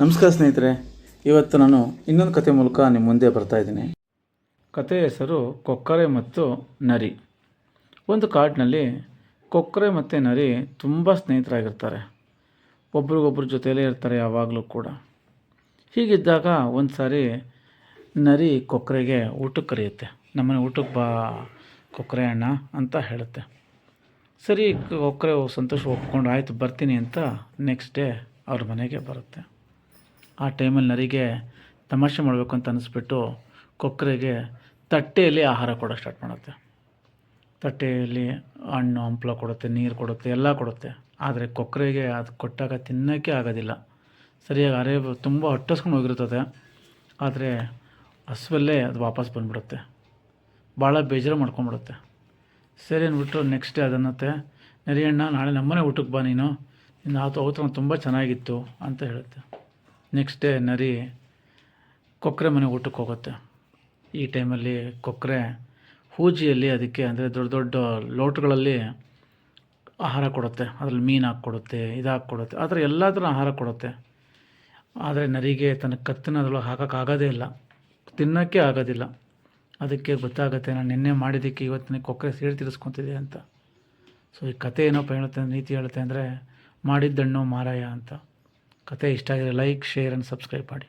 ನಮಸ್ಕಾರ ಸ್ನೇಹಿತರೆ, ಇವತ್ತು ನಾನು ಇನ್ನೊಂದು ಕತೆ ಮೂಲಕ ನಿಮ್ಮ ಮುಂದೆ ಬರ್ತಾ ಇದ್ದೀನಿ. ಕಥೆಯ ಹೆಸರು ಕೊಕ್ಕರೆ ಮತ್ತು ನರಿ. ಒಂದು ಕಾಡಿನಲ್ಲಿ ಕೊಕ್ಕರೆ ಮತ್ತು ನರಿ ತುಂಬ ಸ್ನೇಹಿತರಾಗಿರ್ತಾರೆ. ಒಬ್ರಿಗೊಬ್ಬರ ಜೊತೆಯಲ್ಲೇ ಇರ್ತಾರೆ ಯಾವಾಗಲೂ ಕೂಡ. ಹೀಗಿದ್ದಾಗ ಒಂದು ಸಾರಿ ನರಿ ಕೊಕ್ಕರೆಗೆ ಊಟಕ್ಕೆ ಕರೆಯುತ್ತೆ. ನಮ್ಮನೆ ಊಟಕ್ಕೆ ಬಾ ಕೊಕ್ಕರೆ ಅಣ್ಣ ಅಂತ ಹೇಳುತ್ತೆ. ಸರಿ, ಕೊಕ್ಕರೆ ಸಂತೋಷ ಒಪ್ಕೊಂಡು ಆಯಿತು, ಬರ್ತೀನಿ ಅಂತ ನೆಕ್ಸ್ಟ್ ಡೇ ಅವ್ರ ಮನೆಗೆ ಬರುತ್ತೆ. ಆ ಟೈಮಲ್ಲಿ ನರಿಗೆ ತಮಾಷೆ ಮಾಡಬೇಕು ಅಂತ ಅನ್ನಿಸ್ಬಿಟ್ಟು ಕೊಕ್ಕರೆಗೆ ತಟ್ಟೆಯಲ್ಲಿ ಆಹಾರ ಕೊಡೋಕ್ಕೆ ಸ್ಟಾರ್ಟ್ ಮಾಡುತ್ತೆ. ತಟ್ಟೆಯಲ್ಲಿ ಹಣ್ಣು, ಹಂಪ್ಲ ಕೊಡುತ್ತೆ, ನೀರು ಕೊಡುತ್ತೆ, ಎಲ್ಲ ಕೊಡುತ್ತೆ. ಆದರೆ ಕೊಕ್ಕರೆಗೆ ಅದು ಕೊಟ್ಟಾಗ ತಿನ್ನೋಕ್ಕೆ ಆಗೋದಿಲ್ಲ. ಸರಿಯಾಗಿ ಅರೆ ತುಂಬ ಹೊಟ್ಟಸ್ಕೊಂಡು ಹೋಗಿರ್ತದೆ. ಆದರೆ ಹಸುವಲ್ಲೇ ಅದು ವಾಪಸ್ ಬಂದ್ಬಿಡುತ್ತೆ. ಭಾಳ ಬೇಜಾರು ಮಾಡ್ಕೊಂಬಿಡುತ್ತೆ ಸರಿ ಅಂದ್ಬಿಟ್ಟು ನೆಕ್ಸ್ಟ್ ಡೇ ಅದನ್ನತ್ತೆ, ನರಿಯಣ್ಣ, ನಾಳೆ ನಮ್ಮನೆ ಊಟಕ್ಕೆ ಬಾ ನೀನು. ನಿನ್ನ ಆತು ಔತಣ ತುಂಬ ಚೆನ್ನಾಗಿತ್ತು ಅಂತ ಹೇಳುತ್ತೆ. ನೆಕ್ಸ್ಟ್ ಡೇ ನರಿ ಕೊಕ್ಕರೆ ಮನೆ ಊಟಕ್ಕೆ ಹೋಗುತ್ತೆ. ಈ ಟೈಮಲ್ಲಿ ಕೊಕ್ಕರೆ ಹೂಜಿಯಲ್ಲಿ ಅದಕ್ಕೆ ಅಂದರೆ ದೊಡ್ಡ ದೊಡ್ಡ ಲೋಟಗಳಲ್ಲಿ ಆಹಾರ ಕೊಡುತ್ತೆ. ಅದರಲ್ಲಿ ಮೀನು ಹಾಕ್ಕೊಡುತ್ತೆ ಇದು ಹಾಕ್ಕೊಡುತ್ತೆ ಆ ಥರ ಎಲ್ಲ ಥರ ಆಹಾರ ಕೊಡುತ್ತೆ. ಆದರೆ ನರಿಗೆ ತನ್ನ ಕತ್ತಿನ ಅದ್ರೊಳಗೆ ಹಾಕೋಕ್ಕಾಗೋದೇ ಇಲ್ಲ. ತಿನ್ನೋಕ್ಕೆ ಆಗೋದಿಲ್ಲ. ಅದಕ್ಕೆ ಗೊತ್ತಾಗುತ್ತೆ, ನಾನು ನಿನ್ನೆ ಮಾಡಿದ್ದಕ್ಕೆ ಇವತ್ತಿನ ಕೊಕ್ಕರೆ ಸೇರಿ ತಿರ್ಸ್ಕೊತಿದೆ ಅಂತ. ಸೊ ಈ ಕತೆ ಏನಪ್ಪ ಹೇಳುತ್ತೆ ನೀತಿ ಹೇಳುತ್ತೆ ಅಂದರೆ ಮಾಡಿದ್ದಣ್ಣು ಮಾರಾಯ ಅಂತ. ಕತೆ ಇಷ್ಟ ಆಗಿದ್ರೆ ಲೈಕ್ ಶೇರ್ ಆ್ಯಂಡ್ ಸಬ್ಸ್ಕ್ರೈಬ್ ಮಾಡಿ.